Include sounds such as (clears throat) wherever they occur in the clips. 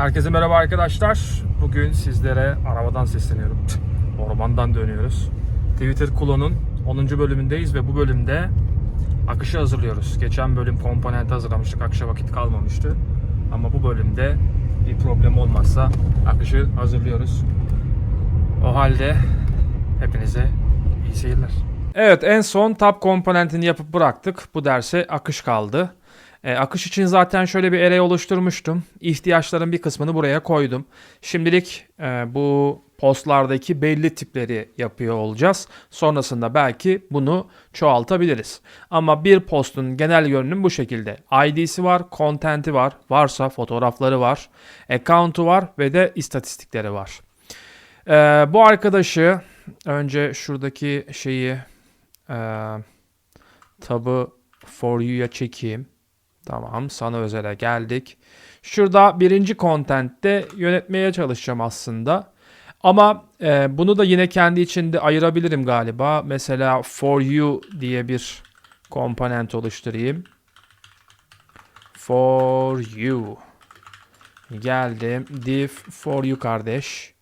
Herkese merhaba arkadaşlar. Bugün sizlere arabadan sesleniyorum. Ormandan dönüyoruz. Twitter Kulo'nun 10. bölümündeyiz ve bu bölümde akışı hazırlıyoruz. Geçen bölüm komponent hazırlamıştık. Akışa vakit kalmamıştı. Ama bu bölümde bir problem olmazsa akışı hazırlıyoruz. O halde hepinize iyi seyirler. Evet en son tab komponentini yapıp bıraktık. Bu derse akış kaldı. E, akış için zaten şöyle bir array oluşturmuştum. İhtiyaçların bir kısmını buraya koydum. Şimdilik e, bu postlardaki belli tipleri yapıyor olacağız. Sonrasında belki bunu çoğaltabiliriz. Ama bir postun genel görünüm bu şekilde. ID'si var, content'i var, varsa fotoğrafları var, account'u var ve de istatistikleri var. E, bu arkadaşı önce şuradaki şeyi e, tabı for you'ya çekeyim. Tamam sana özele geldik. Şurada birinci content'te yönetmeye çalışacağım aslında. Ama e, bunu da yine kendi içinde ayırabilirim galiba. Mesela for you diye bir komponent oluşturayım. For you. Geldim. Div for you kardeş.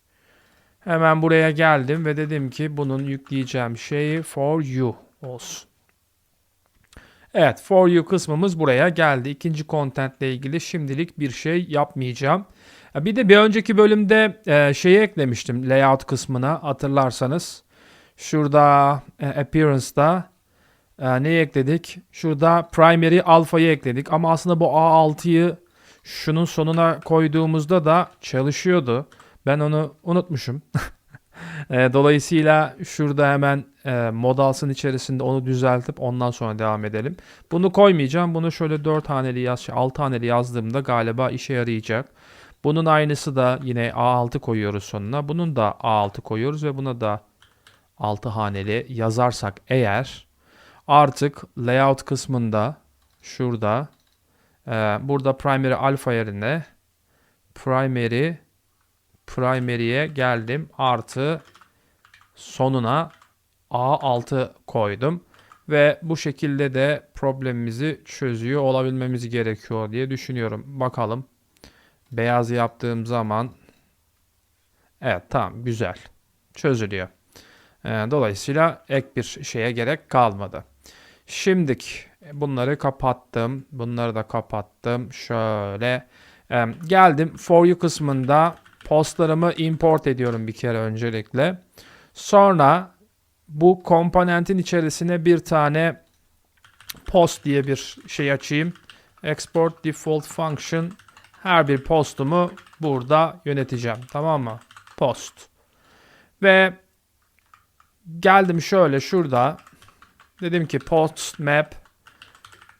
Hemen buraya geldim ve dedim ki bunun yükleyeceğim şey for you olsun. Evet, for you kısmımız buraya geldi. İkinci content ilgili şimdilik bir şey yapmayacağım. Bir de bir önceki bölümde e, şeyi eklemiştim layout kısmına hatırlarsanız. Şurada e, appearance'da e, neyi ekledik? Şurada primary alfa'yı ekledik. Ama aslında bu A6'yı şunun sonuna koyduğumuzda da çalışıyordu. Ben onu unutmuşum. (laughs) E, Dolayısıyla şurada hemen e, modalsın içerisinde onu düzeltip ondan sonra devam edelim. Bunu koymayacağım. Bunu şöyle 4 haneli yaz, 6 haneli yazdığımda galiba işe yarayacak. Bunun aynısı da yine A6 koyuyoruz sonuna. Bunun da A6 koyuyoruz ve buna da 6 haneli yazarsak eğer artık layout kısmında şurada e, burada primary alpha yerine primary primary'e geldim artı sonuna A6 koydum ve bu şekilde de problemimizi çözüyor olabilmemiz gerekiyor diye düşünüyorum. Bakalım. Beyaz yaptığım zaman evet tamam güzel. Çözülüyor. Ee, dolayısıyla ek bir şeye gerek kalmadı. Şimdik bunları kapattım. Bunları da kapattım. Şöyle geldim for you kısmında postlarımı import ediyorum bir kere öncelikle. Sonra bu komponentin içerisine bir tane post diye bir şey açayım. Export default function her bir postumu burada yöneteceğim. Tamam mı? Post. Ve geldim şöyle şurada dedim ki post map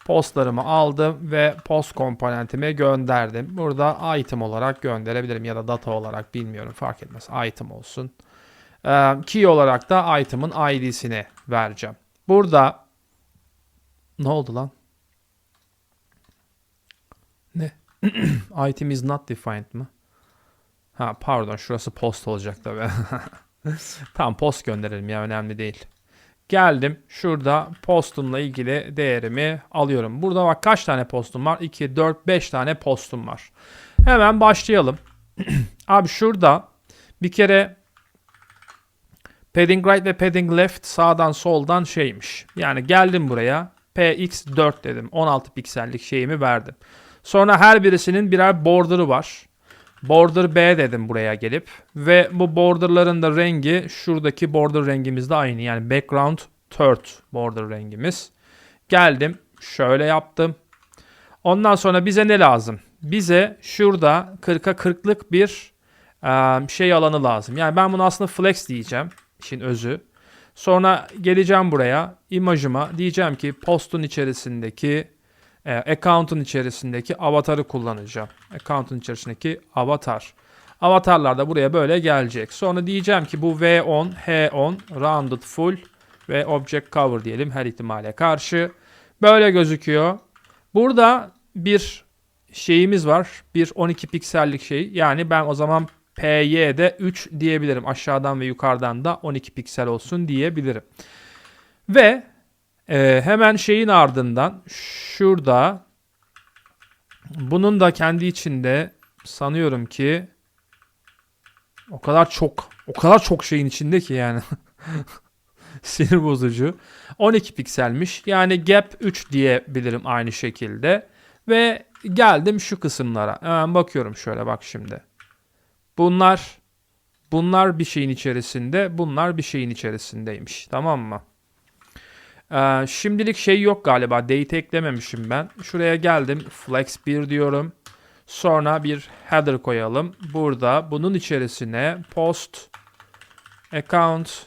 postlarımı aldım ve post komponentime gönderdim. Burada item olarak gönderebilirim ya da data olarak bilmiyorum fark etmez. Item olsun. Ee, key olarak da item'ın id'sini vereceğim. Burada ne oldu lan? Ne? (clears throat) Item is not defined mı? Ha pardon şurası post olacak tabii. (laughs) tamam post gönderelim ya önemli değil. Geldim şurada postumla ilgili değerimi alıyorum. Burada bak kaç tane postum var? 2, 4, 5 tane postum var. Hemen başlayalım. (clears throat) Abi şurada bir kere padding right ve padding left sağdan soldan şeymiş. Yani geldim buraya px4 dedim. 16 piksellik şeyimi verdim. Sonra her birisinin birer border'ı var. Border B dedim buraya gelip ve bu borderların da rengi şuradaki border rengimizde aynı. Yani background third border rengimiz. Geldim şöyle yaptım. Ondan sonra bize ne lazım? Bize şurada 40'a 40'lık bir şey alanı lazım. Yani ben bunu aslında flex diyeceğim. işin özü. Sonra geleceğim buraya imajıma diyeceğim ki postun içerisindeki e, account'un içerisindeki avatarı kullanacağım. Account'un içerisindeki avatar. Avatarlar da buraya böyle gelecek. Sonra diyeceğim ki bu V10, H10, rounded full ve object cover diyelim her ihtimale karşı. Böyle gözüküyor. Burada bir şeyimiz var. Bir 12 piksellik şey. Yani ben o zaman PY'de 3 diyebilirim. Aşağıdan ve yukarıdan da 12 piksel olsun diyebilirim. Ve ee, hemen şeyin ardından şurada bunun da kendi içinde sanıyorum ki o kadar çok o kadar çok şeyin içinde ki yani. (laughs) Sinir bozucu. 12 pikselmiş. Yani gap 3 diyebilirim aynı şekilde. Ve geldim şu kısımlara. Hemen bakıyorum şöyle bak şimdi. Bunlar bunlar bir şeyin içerisinde, bunlar bir şeyin içerisindeymiş. Tamam mı? Ee, şimdilik şey yok galiba. Date eklememişim ben. Şuraya geldim. Flex 1 diyorum. Sonra bir header koyalım. Burada bunun içerisine post account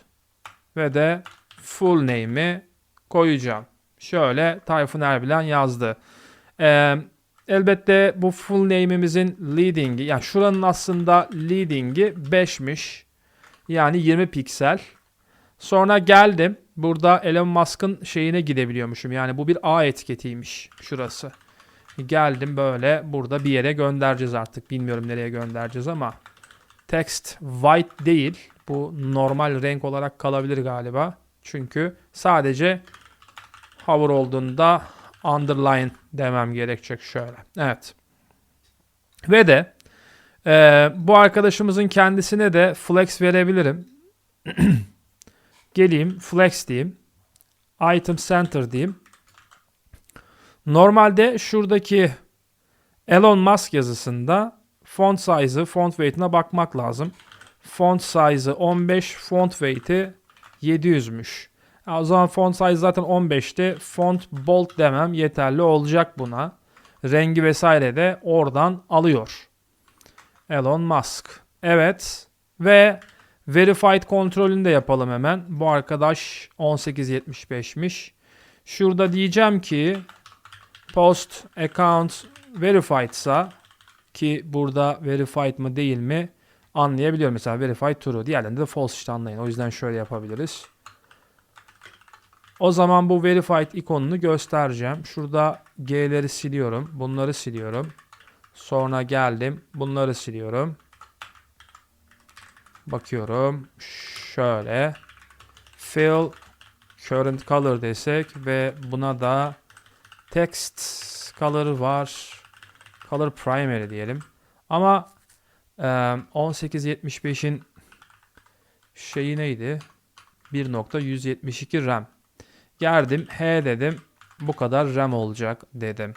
ve de full name'i koyacağım. Şöyle Tayfun Erbilen yazdı. Ee, elbette bu full name'imizin leading'i yani şuranın aslında leading'i 5'miş. Yani 20 piksel. Sonra geldim. Burada Elon Musk'ın şeyine gidebiliyormuşum. Yani bu bir A etiketiymiş şurası. Geldim böyle burada bir yere göndereceğiz artık. Bilmiyorum nereye göndereceğiz ama text white değil. Bu normal renk olarak kalabilir galiba. Çünkü sadece hover olduğunda underline demem gerekecek şöyle. Evet. Ve de e, bu arkadaşımızın kendisine de flex verebilirim. (clears throat) Geleyim flex diyeyim. Item center diyeyim. Normalde şuradaki Elon Musk yazısında font size'ı, font weight'ine bakmak lazım. Font size'ı 15, font weight'i 700'müş. Ya o zaman font size zaten 15'ti. Font bold demem yeterli olacak buna. Rengi vesaire de oradan alıyor. Elon Musk. Evet. Ve verified kontrolünü de yapalım hemen. Bu arkadaş 1875'miş. Şurada diyeceğim ki post account verified'sa ki burada verified mı değil mi anlayabiliyorum. Mesela verified true. Diğerlerinde de false işte anlayın. O yüzden şöyle yapabiliriz. O zaman bu verified ikonunu göstereceğim. Şurada G'leri siliyorum. Bunları siliyorum. Sonra geldim. Bunları siliyorum. Bakıyorum. Şöyle. Fill current color desek ve buna da text color var. Color primary diyelim. Ama e, 1875'in şeyi neydi? 1.172 RAM. Geldim H dedim. Bu kadar RAM olacak dedim.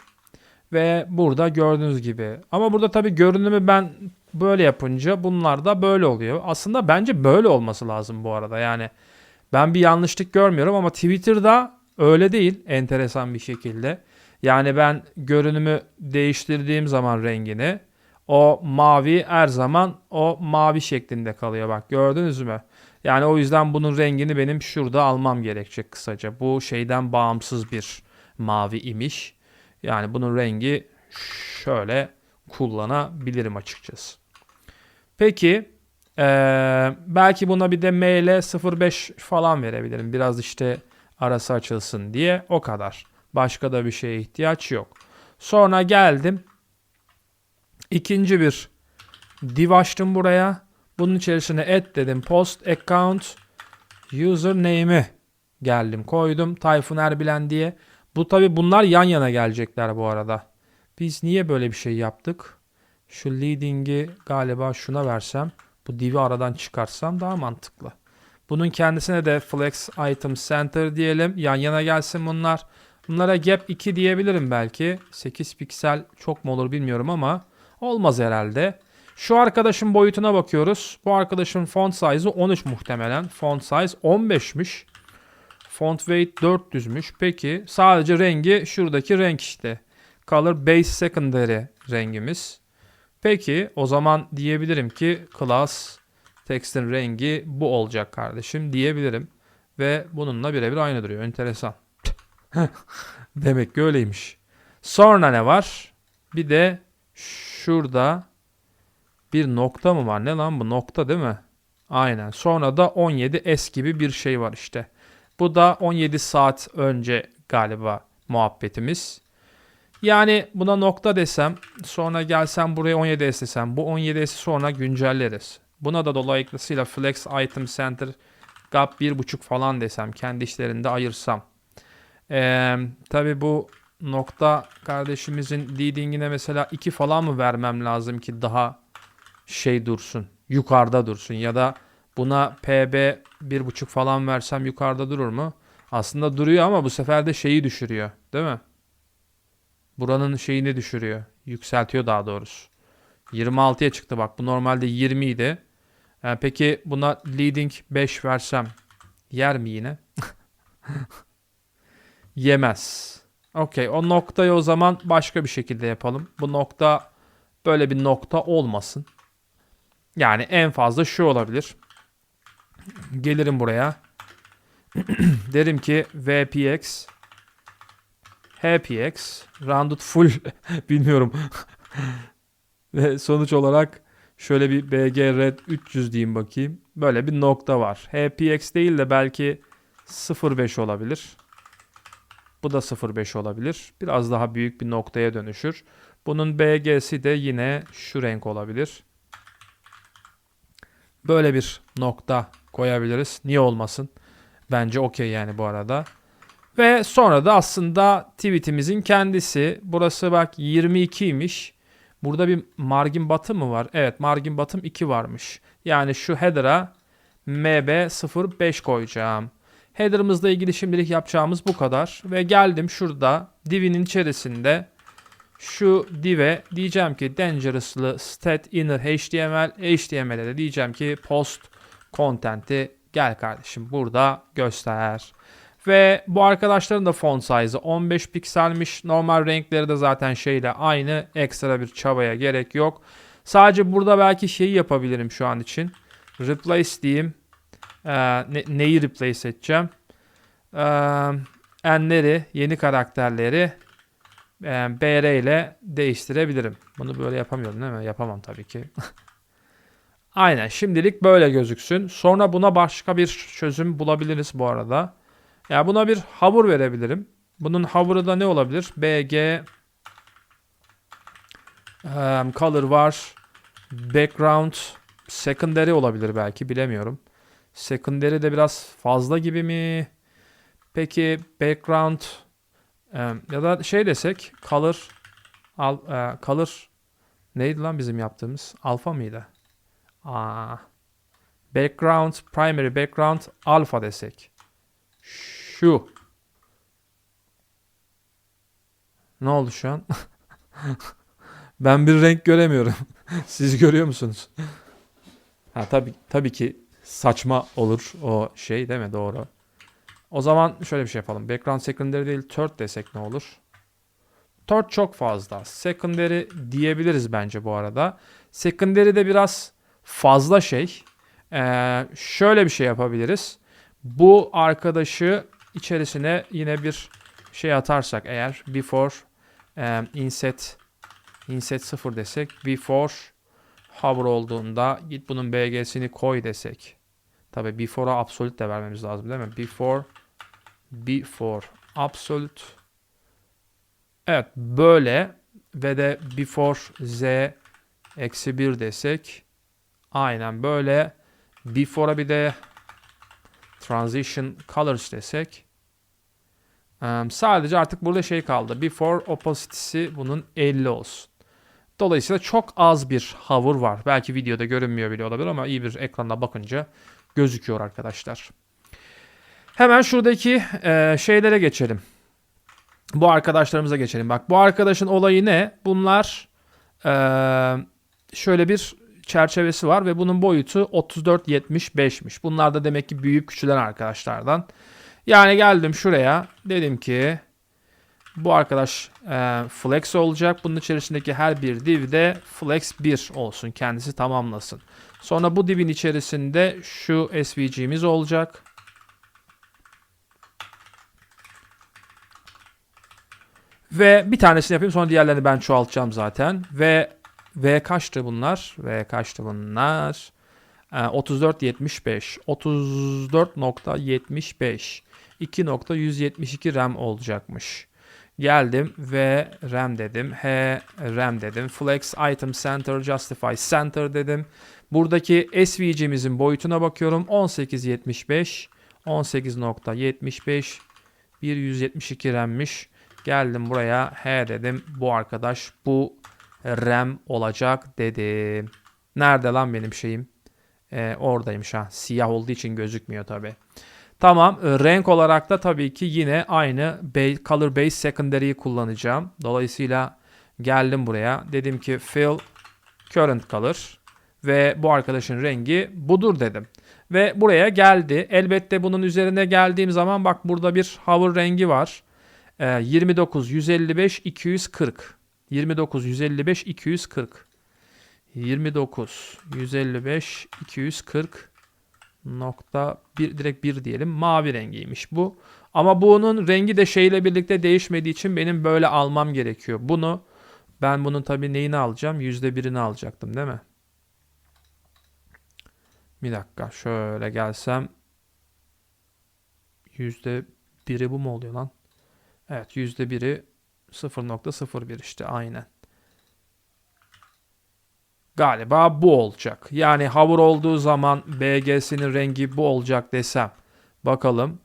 Ve burada gördüğünüz gibi. Ama burada tabii görünümü ben böyle yapınca bunlar da böyle oluyor. Aslında bence böyle olması lazım bu arada. Yani ben bir yanlışlık görmüyorum ama Twitter'da öyle değil enteresan bir şekilde. Yani ben görünümü değiştirdiğim zaman rengini o mavi her zaman o mavi şeklinde kalıyor bak gördünüz mü? Yani o yüzden bunun rengini benim şurada almam gerekecek kısaca. Bu şeyden bağımsız bir mavi imiş. Yani bunun rengi şöyle kullanabilirim açıkçası. Peki ee, belki buna bir de ML 05 falan verebilirim. Biraz işte arası açılsın diye o kadar. Başka da bir şeye ihtiyaç yok. Sonra geldim. İkinci bir div açtım buraya. Bunun içerisine add dedim. Post account username'i geldim koydum. Tayfun Erbilen diye. Bu tabi bunlar yan yana gelecekler bu arada. Biz niye böyle bir şey yaptık? Şu leading'i galiba şuna versem. Bu div'i aradan çıkarsam daha mantıklı. Bunun kendisine de flex item center diyelim. Yan yana gelsin bunlar. Bunlara gap 2 diyebilirim belki. 8 piksel çok mu olur bilmiyorum ama olmaz herhalde. Şu arkadaşın boyutuna bakıyoruz. Bu arkadaşın font size'ı 13 muhtemelen. Font size 15'miş. Font weight 400'müş. Peki sadece rengi şuradaki renk işte. Color base secondary rengimiz. Peki o zaman diyebilirim ki class text'in rengi bu olacak kardeşim diyebilirim. Ve bununla birebir aynı duruyor. Enteresan. (laughs) Demek ki öyleymiş. Sonra ne var? Bir de şurada bir nokta mı var? Ne lan bu nokta değil mi? Aynen. Sonra da 17S gibi bir şey var işte. Bu da 17 saat önce galiba muhabbetimiz. Yani buna nokta desem sonra gelsem buraya 17S desem bu 17S'i sonra güncelleriz. Buna da dolayısıyla Flex Item Center gap 1.5 falan desem kendi işlerinde ayırsam. Ee, Tabi bu nokta kardeşimizin leading'ine mesela 2 falan mı vermem lazım ki daha şey dursun. Yukarıda dursun ya da buna PB 1.5 falan versem yukarıda durur mu? Aslında duruyor ama bu sefer de şeyi düşürüyor, değil mi? Buranın şeyini düşürüyor. Yükseltiyor daha doğrusu. 26'ya çıktı bak. Bu normalde 20 idi. Ee, peki buna leading 5 versem yer mi yine? (laughs) Yemez. Okey. O noktayı o zaman başka bir şekilde yapalım. Bu nokta böyle bir nokta olmasın. Yani en fazla şu olabilir. Gelirim buraya. (clears throat) Derim ki VPX HPX rounded full (laughs) bilmiyorum. Ve sonuç olarak şöyle bir BG Red 300 diyeyim bakayım. Böyle bir nokta var. HPX değil de belki 0.5 olabilir. Bu da 0.5 olabilir. Biraz daha büyük bir noktaya dönüşür. Bunun BG'si de yine şu renk olabilir. Böyle bir nokta koyabiliriz. Niye olmasın? Bence okey yani bu arada. Ve sonra da aslında tweetimizin kendisi. Burası bak 22'ymiş. Burada bir margin bottom mı var? Evet margin bottom 2 varmış. Yani şu header'a mb05 koyacağım. Header'ımızla ilgili şimdilik yapacağımız bu kadar. Ve geldim şurada div'in içerisinde şu div'e diyeceğim ki dangerously stat inner html html'e de diyeceğim ki post content'i gel kardeşim burada göster. Ve bu arkadaşların da font size'ı 15 pikselmiş. Normal renkleri de zaten şeyle aynı. Ekstra bir çabaya gerek yok. Sadece burada belki şeyi yapabilirim şu an için. Replace diyeyim. Ee, ne, neyi replace edeceğim? Ee, enleri, yeni karakterleri e, BR ile değiştirebilirim. Bunu böyle yapamıyorum değil mi? Yapamam tabii ki. (laughs) Aynen şimdilik böyle gözüksün. Sonra buna başka bir çözüm bulabiliriz bu arada. Ya buna bir hover verebilirim. Bunun hover'ı da ne olabilir? BG um, color var. Background secondary olabilir belki bilemiyorum. Secondary de biraz fazla gibi mi? Peki background um, ya da şey desek color al, uh, color neydi lan bizim yaptığımız? Alfa mıydı? Aa, background primary background alfa desek. Şu. Ne oldu şu an? (laughs) ben bir renk göremiyorum. (laughs) Siz görüyor musunuz? Ha tabii tabii ki saçma olur o şey değil mi? Doğru. O zaman şöyle bir şey yapalım. Background secondary değil third desek ne olur? Third çok fazla. Secondary diyebiliriz bence bu arada. Secondary de biraz fazla şey. Ee, şöyle bir şey yapabiliriz. Bu arkadaşı içerisine yine bir şey atarsak eğer before um, inset inset 0 desek before hover olduğunda git bunun bgs'ini koy desek. Tabi before'a absolute de vermemiz lazım değil mi? Before before absolute Evet böyle ve de before z eksi 1 desek aynen böyle before'a bir de transition colors desek sadece artık burada şey kaldı. Before opacity'si bunun 50 olsun. Dolayısıyla çok az bir hover var. Belki videoda görünmüyor bile olabilir ama iyi bir ekranda bakınca gözüküyor arkadaşlar. Hemen şuradaki şeylere geçelim. Bu arkadaşlarımıza geçelim. Bak bu arkadaşın olayı ne? Bunlar şöyle bir çerçevesi var ve bunun boyutu 34-75'miş. Bunlar da demek ki büyük küçülen arkadaşlardan. Yani geldim şuraya dedim ki bu arkadaş e, flex olacak. Bunun içerisindeki her bir div de flex 1 olsun. Kendisi tamamlasın. Sonra bu divin içerisinde şu SVG'miz olacak. Ve bir tanesini yapayım sonra diğerlerini ben çoğaltacağım zaten. Ve V kaçtı bunlar? V kaçtı bunlar? Ee, 34.75. 34.75. 2.172 RAM olacakmış. Geldim ve RAM dedim. H RAM dedim. Flex Item Center Justify Center dedim. Buradaki SVG'mizin boyutuna bakıyorum. 18.75. 18.75. 172 RAM'miş. Geldim buraya. He dedim. Bu arkadaş bu RAM olacak dedim. Nerede lan benim şeyim? Ee, oradaymış ha. Siyah olduğu için gözükmüyor tabi. Tamam. e, Renk olarak da tabii ki yine aynı color base secondary'yi kullanacağım. Dolayısıyla geldim buraya. Dedim ki fill current color ve bu arkadaşın rengi budur dedim. Ve buraya geldi. Elbette bunun üzerine geldiğim zaman bak burada bir hover rengi var. Ee, 29 155 240. 29 155 240. 29 155 240 nokta bir direkt bir diyelim. Mavi rengiymiş bu. Ama bunun rengi de şeyle birlikte değişmediği için benim böyle almam gerekiyor. Bunu ben bunun tabii neyini alacağım? Yüzde birini alacaktım değil mi? Bir dakika şöyle gelsem yüzde biri bu mu oluyor lan? Evet yüzde biri 0.01 işte aynen. Galiba bu olacak. Yani hover olduğu zaman BG'sinin rengi bu olacak desem. Bakalım.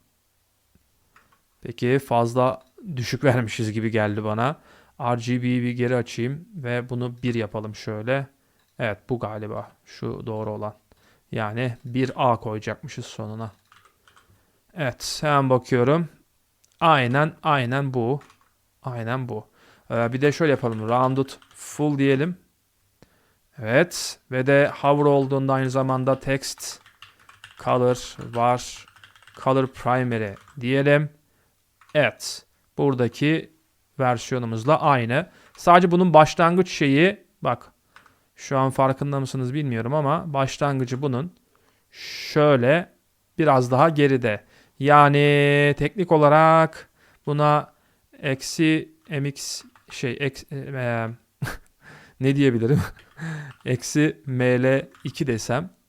Peki fazla düşük (laughs) vermişiz gibi geldi bana. RGB'yi bir geri açayım ve bunu 1 yapalım şöyle. Evet bu galiba şu doğru olan. Yani 1A koyacakmışız sonuna. Evet hemen bakıyorum. Aynen aynen bu. Aynen bu. Ee, bir de şöyle yapalım. Rounded full diyelim. Evet. Ve de hover olduğunda aynı zamanda text color var. Color primary diyelim. Evet. Buradaki versiyonumuzla aynı. Sadece bunun başlangıç şeyi bak şu an farkında mısınız bilmiyorum ama başlangıcı bunun şöyle biraz daha geride. Yani teknik olarak buna eksi mx şey eksi, e, (laughs) ne diyebilirim? (laughs) eksi ml2 desem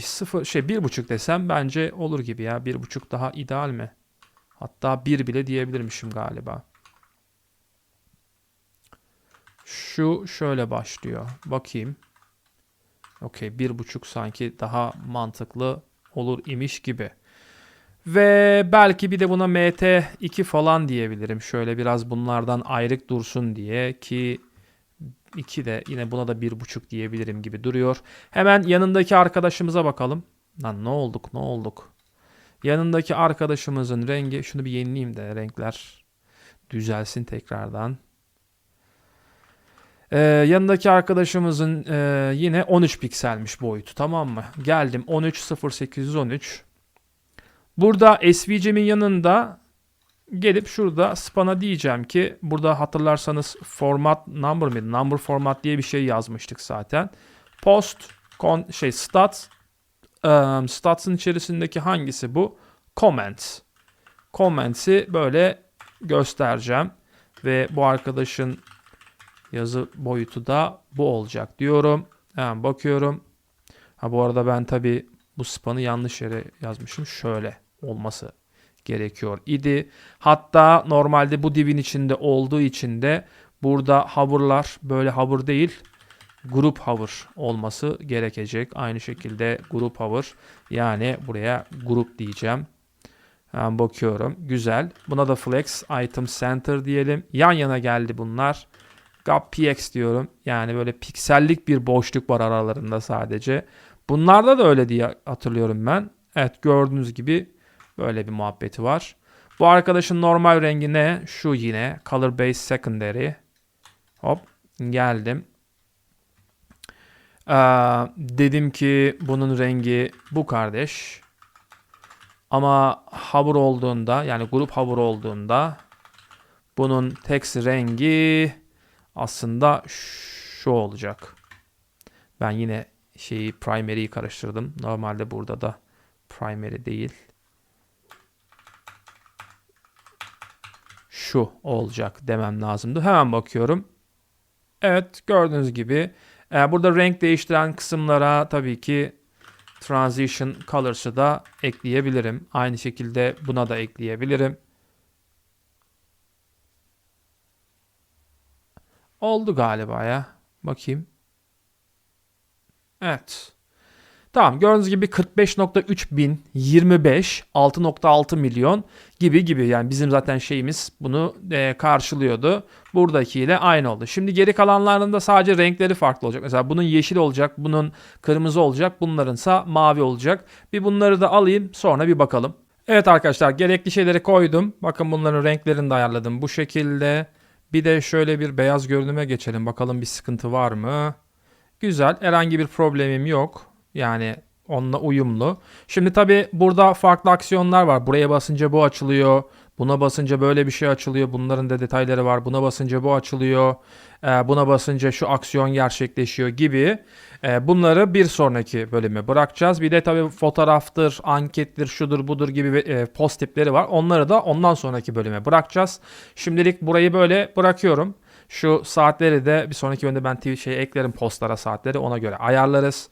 sıfır şey bir buçuk desem bence olur gibi ya. Bir buçuk daha ideal mi? Hatta bir bile diyebilirmişim galiba. Şu şöyle başlıyor. Bakayım. Okey bir buçuk sanki daha mantıklı olur imiş gibi. Ve belki bir de buna MT2 falan diyebilirim. Şöyle biraz bunlardan ayrık dursun diye ki 2 de yine buna da 1.5 diyebilirim gibi duruyor. Hemen yanındaki arkadaşımıza bakalım. Lan ne olduk ne olduk. Yanındaki arkadaşımızın rengi şunu bir yenileyim de renkler düzelsin tekrardan. Ee, yanındaki arkadaşımızın e, yine 13 pikselmiş boyutu tamam mı? Geldim 13 0813. Burada SVG'min yanında gelip şurada span'a diyeceğim ki burada hatırlarsanız format number mıydı? Number format diye bir şey yazmıştık zaten. Post kon, şey stats um, stats'ın içerisindeki hangisi bu? Comments. Comments'i böyle göstereceğim ve bu arkadaşın yazı boyutu da bu olacak diyorum. Hemen bakıyorum. Ha bu arada ben tabi bu span'ı yanlış yere yazmışım. Şöyle olması gerekiyor idi. Hatta normalde bu divin içinde olduğu için de burada hover'lar böyle hover değil grup hover olması gerekecek. Aynı şekilde grup hover yani buraya grup diyeceğim. Hemen bakıyorum. Güzel. Buna da flex item center diyelim. Yan yana geldi bunlar. Gap px diyorum. Yani böyle piksellik bir boşluk var aralarında sadece. Bunlarda da öyle diye hatırlıyorum ben. Evet gördüğünüz gibi böyle bir muhabbeti var. Bu arkadaşın normal rengi ne? Şu yine. Color base secondary. Hop geldim. Ee, dedim ki bunun rengi bu kardeş. Ama hover olduğunda yani grup hover olduğunda bunun text rengi aslında şu olacak. Ben yine şeyi primary'yi karıştırdım. Normalde burada da primary değil. Şu olacak demem lazımdı. Hemen bakıyorum. Evet gördüğünüz gibi e, burada renk değiştiren kısımlara tabii ki transition colors'ı da ekleyebilirim. Aynı şekilde buna da ekleyebilirim. Oldu galiba ya. Bakayım. Evet. Tamam gördüğünüz gibi 45.3 bin 25 6.6 milyon gibi gibi yani bizim zaten şeyimiz bunu e, karşılıyordu. Buradakiyle aynı oldu. Şimdi geri kalanlarında sadece renkleri farklı olacak. Mesela bunun yeşil olacak, bunun kırmızı olacak, bunlarınsa mavi olacak. Bir bunları da alayım sonra bir bakalım. Evet arkadaşlar gerekli şeyleri koydum. Bakın bunların renklerini de ayarladım bu şekilde. Bir de şöyle bir beyaz görünüme geçelim. Bakalım bir sıkıntı var mı? Güzel. Herhangi bir problemim yok. Yani onunla uyumlu. Şimdi tabi burada farklı aksiyonlar var. Buraya basınca bu açılıyor. Buna basınca böyle bir şey açılıyor. Bunların da detayları var. Buna basınca bu açılıyor. Ee, buna basınca şu aksiyon gerçekleşiyor gibi. Ee, bunları bir sonraki bölüme bırakacağız. Bir de tabii fotoğraftır, ankettir, şudur budur gibi e, post tipleri var. Onları da ondan sonraki bölüme bırakacağız. Şimdilik burayı böyle bırakıyorum. Şu saatleri de bir sonraki bölümde ben şey eklerim postlara saatleri ona göre ayarlarız.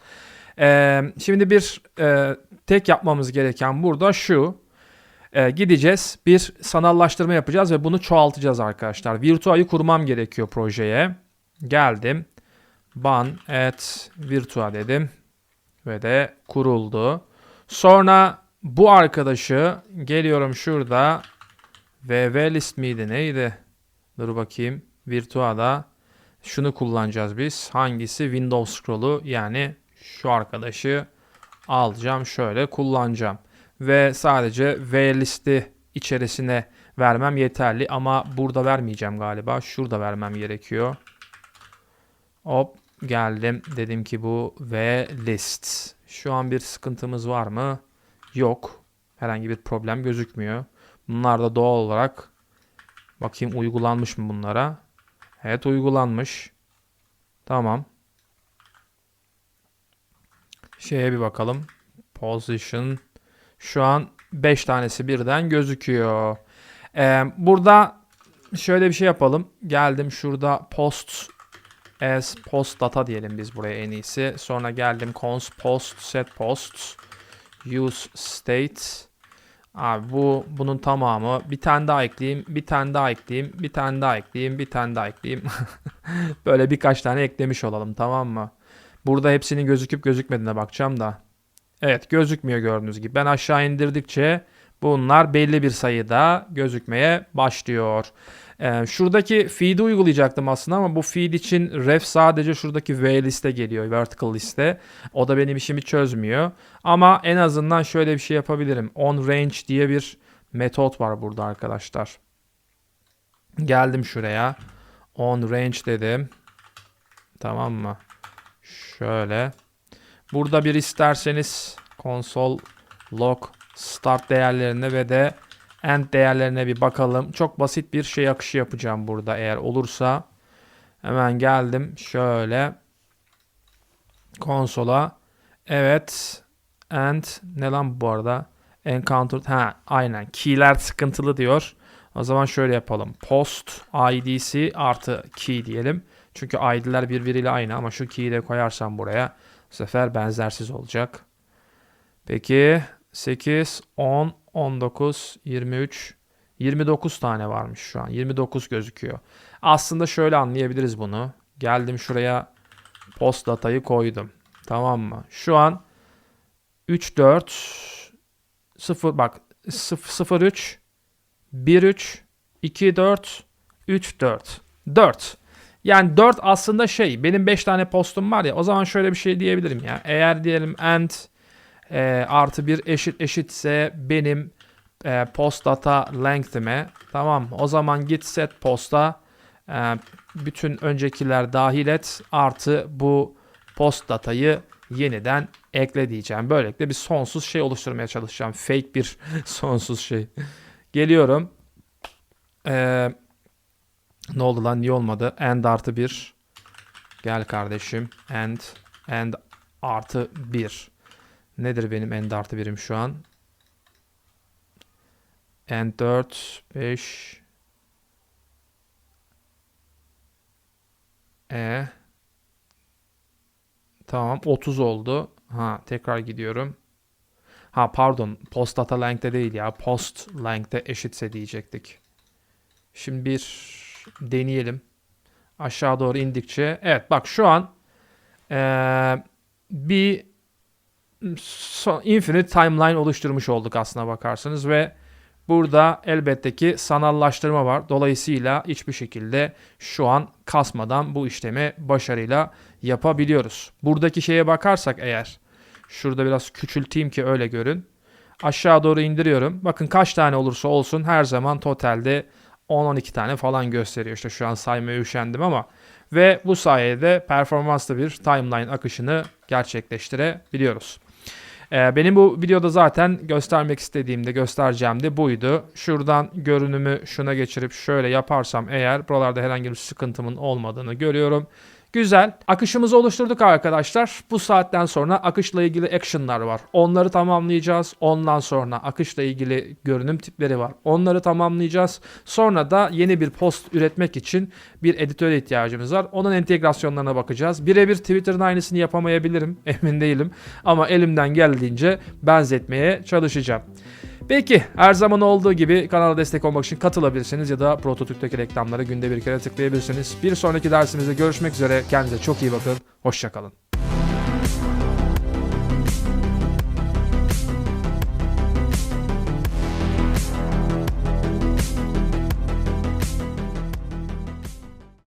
Ee, şimdi bir e, tek yapmamız gereken burada şu. E, gideceğiz bir sanallaştırma yapacağız ve bunu çoğaltacağız arkadaşlar. Virtua'yı kurmam gerekiyor projeye. Geldim. Ban et Virtua dedim. Ve de kuruldu. Sonra bu arkadaşı geliyorum şurada. VV list miydi neydi? Dur bakayım. Virtua'da şunu kullanacağız biz. Hangisi? Windows scroll'u yani şu arkadaşı alacağım şöyle kullanacağım. Ve sadece V listi içerisine vermem yeterli ama burada vermeyeceğim galiba. Şurada vermem gerekiyor. Hop geldim. Dedim ki bu V list. Şu an bir sıkıntımız var mı? Yok. Herhangi bir problem gözükmüyor. Bunlar da doğal olarak bakayım uygulanmış mı bunlara? Evet uygulanmış. Tamam. Şeye bir bakalım. Position. Şu an 5 tanesi birden gözüküyor. Ee, burada şöyle bir şey yapalım. Geldim şurada post as post data diyelim biz buraya en iyisi. Sonra geldim cons post set post use state. Abi bu bunun tamamı. Bir tane daha ekleyeyim, bir tane daha ekleyeyim, bir tane daha ekleyeyim, bir tane daha ekleyeyim. (laughs) Böyle birkaç tane eklemiş olalım tamam mı? Burada hepsinin gözüküp gözükmediğine bakacağım da. Evet gözükmüyor gördüğünüz gibi. Ben aşağı indirdikçe bunlar belli bir sayıda gözükmeye başlıyor. Ee, şuradaki feed'i uygulayacaktım aslında ama bu feed için ref sadece şuradaki v liste geliyor. Vertical liste. O da benim işimi çözmüyor. Ama en azından şöyle bir şey yapabilirim. On range diye bir metot var burada arkadaşlar. Geldim şuraya. On range dedim. Tamam mı? Şöyle. Burada bir isterseniz konsol log start değerlerine ve de end değerlerine bir bakalım. Çok basit bir şey akışı yapacağım burada eğer olursa. Hemen geldim. Şöyle konsola. Evet. And ne lan bu arada? Encountered. Ha aynen. Key'ler sıkıntılı diyor. O zaman şöyle yapalım. Post ID'si artı key diyelim. Çünkü ID'ler birbiriyle aynı ama şu key'i de koyarsam buraya bu sefer benzersiz olacak. Peki 8, 10, 19, 23, 29 tane varmış şu an. 29 gözüküyor. Aslında şöyle anlayabiliriz bunu. Geldim şuraya post datayı koydum. Tamam mı? Şu an 3, 4, 0 bak 0, 3, 1, 3, 2, 4, 3, 4. 4. Yani 4 aslında şey benim 5 tane postum var ya o zaman şöyle bir şey diyebilirim ya. Eğer diyelim and e, artı 1 eşit eşitse benim e, post data length'ime tamam o zaman git set posta e, bütün öncekiler dahil et artı bu post datayı yeniden ekle diyeceğim. Böylelikle bir sonsuz şey oluşturmaya çalışacağım. Fake bir (laughs) sonsuz şey. Geliyorum. Eee ne oldu lan niye olmadı? End artı 1. Gel kardeşim. End. End artı 1. Nedir benim end artı 1'im şu an? End 4. 5. E. Tamam 30 oldu. Ha tekrar gidiyorum. Ha pardon post data length'te değil ya. Post length'te eşitse diyecektik. Şimdi bir deneyelim. Aşağı doğru indikçe. Evet bak şu an ee, bir so- infinite timeline oluşturmuş olduk aslına bakarsanız ve burada elbette ki sanallaştırma var. Dolayısıyla hiçbir şekilde şu an kasmadan bu işlemi başarıyla yapabiliyoruz. Buradaki şeye bakarsak eğer şurada biraz küçülteyim ki öyle görün. Aşağı doğru indiriyorum. Bakın kaç tane olursa olsun her zaman totalde 10-12 tane falan gösteriyor. İşte şu an saymaya üşendim ama ve bu sayede performanslı bir timeline akışını gerçekleştirebiliyoruz. Ee, benim bu videoda zaten göstermek istediğimde göstereceğim de buydu. Şuradan görünümü şuna geçirip şöyle yaparsam eğer buralarda herhangi bir sıkıntımın olmadığını görüyorum. Güzel. Akışımızı oluşturduk arkadaşlar. Bu saatten sonra akışla ilgili action'lar var. Onları tamamlayacağız. Ondan sonra akışla ilgili görünüm tipleri var. Onları tamamlayacağız. Sonra da yeni bir post üretmek için bir editöre ihtiyacımız var. Onun entegrasyonlarına bakacağız. Birebir Twitter'ın aynısını yapamayabilirim. (laughs) Emin değilim. Ama elimden geldiğince benzetmeye çalışacağım. Peki her zaman olduğu gibi kanala destek olmak için katılabilirsiniz ya da prototipteki reklamlara günde bir kere tıklayabilirsiniz. Bir sonraki dersimizde görüşmek üzere. Kendinize çok iyi bakın. Hoşçakalın.